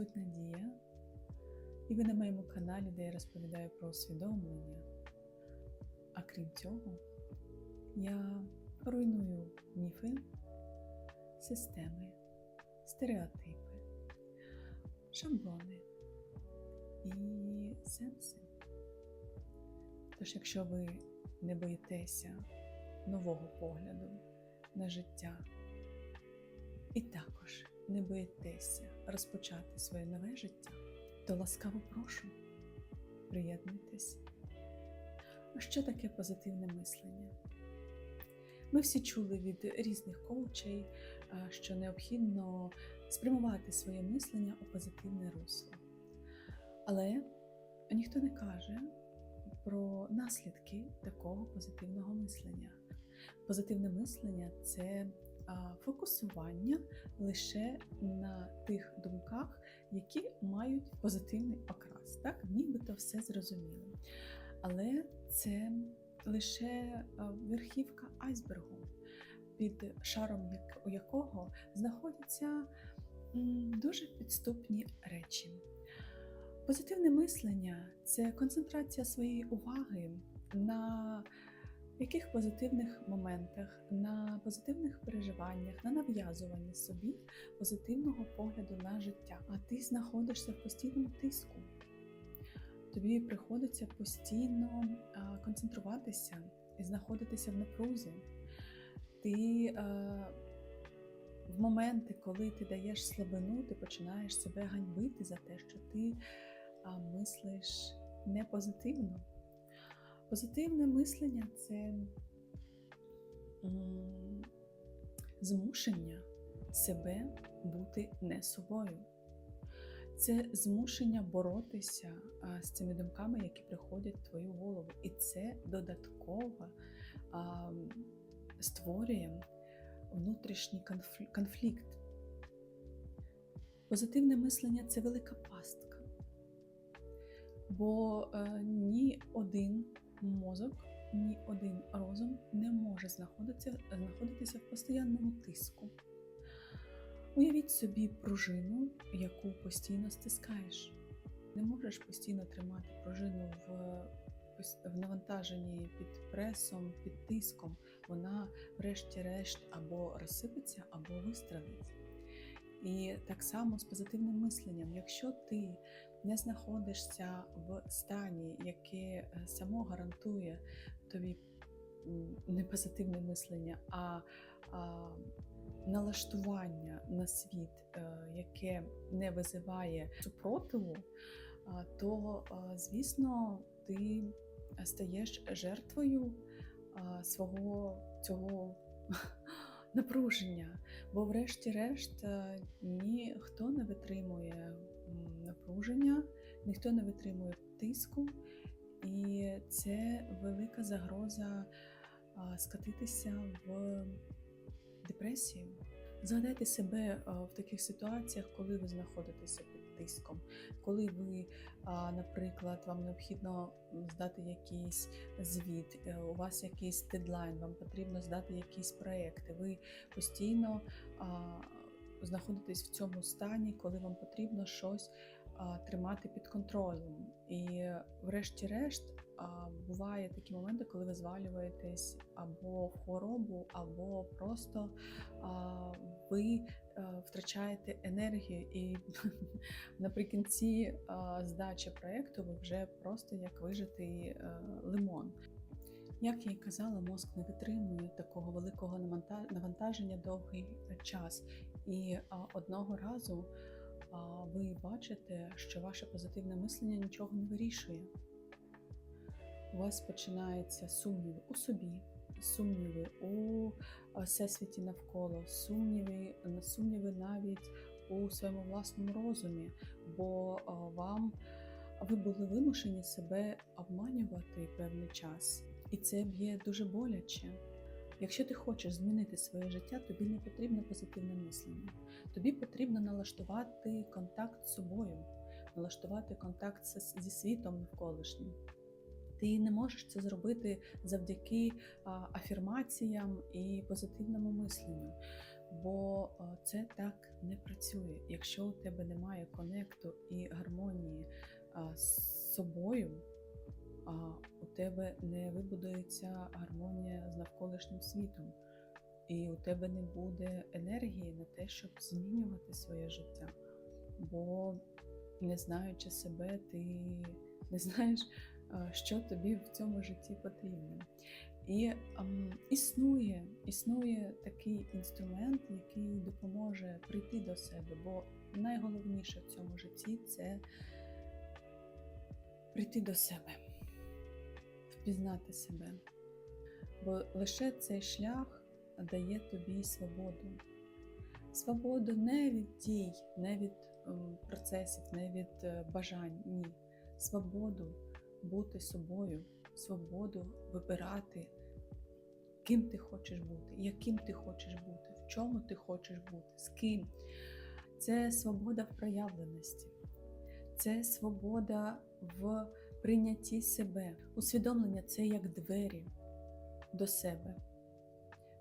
звуть Надія, і ви на моєму каналі, де я розповідаю про усвідомлення. А крім цього, я руйную міфи, системи, стереотипи, шаблони і сенси. Тож, якщо ви не боїтеся нового погляду на життя, і також не боїтеся розпочати своє нове життя, то ласкаво прошу, приєднуйтесь. А що таке позитивне мислення? Ми всі чули від різних коучей, що необхідно спрямувати своє мислення у позитивне русло. Але ніхто не каже про наслідки такого позитивного мислення. Позитивне мислення це фокусування лише на тих думках, які мають позитивний окрас. Так, нібито все зрозуміло. Але це лише верхівка айсбергу, під шаром якого знаходяться дуже підступні речі. Позитивне мислення це концентрація своєї уваги на яких позитивних моментах, на позитивних переживаннях, на нав'язуванні собі позитивного погляду на життя. А ти знаходишся в постійному тиску. Тобі приходиться постійно концентруватися і знаходитися в напрузі. Ти в моменти, коли ти даєш слабину, ти починаєш себе ганьбити за те, що ти мислиш не позитивно. Позитивне мислення це змушення себе бути не собою. Це змушення боротися з цими думками, які приходять в твою голову. І це додатково створює внутрішній конфлікт. Позитивне мислення це велика пастка. Бо е, ні один мозок, ні один розум не може знаходитися, знаходитися в постійному тиску. Уявіть собі пружину, яку постійно стискаєш. Не можеш постійно тримати пружину в, в навантаженні під пресом, під тиском. Вона, врешті-решт, або розсипеться, або вистрелить. І так само з позитивним мисленням. Якщо ти не знаходишся в стані, яке е, само гарантує тобі не позитивне мислення, а, налаштування на світ, е, яке не визиває супротиву, то, звісно, ти стаєш жертвою свого цього напруження. Бо, врешті-решт, е, ніхто не витримує напруження, ніхто не витримує тиску, і це велика загроза скатитися в депресію. Згадайте себе в таких ситуаціях, коли ви знаходитеся під тиском, коли ви, наприклад, вам необхідно здати якийсь звіт, е, у вас якийсь дедлайн, вам потрібно здати якісь проекти. Ви постійно знаходитесь в цьому стані, коли вам потрібно щось тримати під контролем. І, врешті-решт, буває такі моменти, коли ви звалюєтесь або в хворобу, або просто ви втрачаєте енергію, і наприкінці здачі проєкту ви вже просто як вижитий е, лимон. Як я й казала, мозк не витримує такого великого навантаження довгий час. І одного разу а, ви бачите, що ваше позитивне мислення нічого не вирішує. У вас починаються сумніви у собі, сумніви у всесвіті навколо, сумніви, сумніви навіть у своєму власному розумі, бо вам ви були вимушені себе обманювати певний час, і це б'є дуже боляче. Якщо ти хочеш змінити своє життя, тобі не потрібно позитивне мислення. Тобі потрібно налаштувати контакт з собою, налаштувати контакт зі світом навколишнім. Ти не можеш це зробити завдяки афірмаціям і позитивному мисленню. Бо це так не працює. Якщо у тебе немає конекту і гармонії з собою, у тебе не вибудується гармонія з навколишнім світом, і у тебе не буде енергії на те, щоб змінювати своє життя. Бо не знаючи себе, ти не знаєш, що тобі в цьому житті потрібно. І ем, існує, існує такий інструмент, який допоможе прийти до себе. Бо найголовніше в цьому житті це прийти до себе, впізнати себе. Бо лише цей шлях дає тобі свободу. Свободу не від дій, не від ем, процесів, не від е, бажань. Ні. Свободу бути собою, свободу вибирати, ким ти хочеш бути, яким ти хочеш бути, в чому ти хочеш бути, з ким. Це свобода в проявленості, це свобода в прийнятті себе. Усвідомлення це як двері до себе,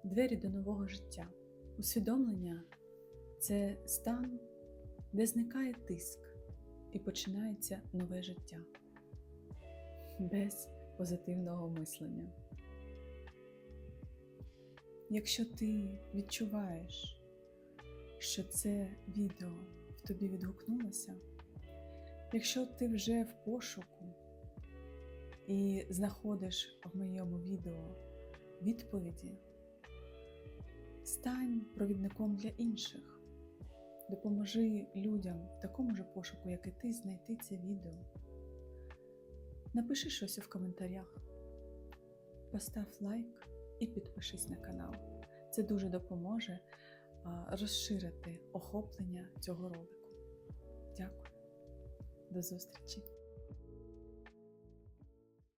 двері до нового життя. Усвідомлення це стан, де зникає тиск і починається нове життя без позитивного мислення. Якщо ти відчуваєш, що це відео в тобі відгукнулося, якщо ти вже в пошуку і знаходиш в моєму відео відповіді, стань провідником для інших, допоможи людям в такому ж пошуку, як і ти, знайти це відео. Напиши щось в коментарях, постав лайк і підпишись на канал. Це дуже допоможе розширити охоплення цього ролику. Дякую, до зустрічі!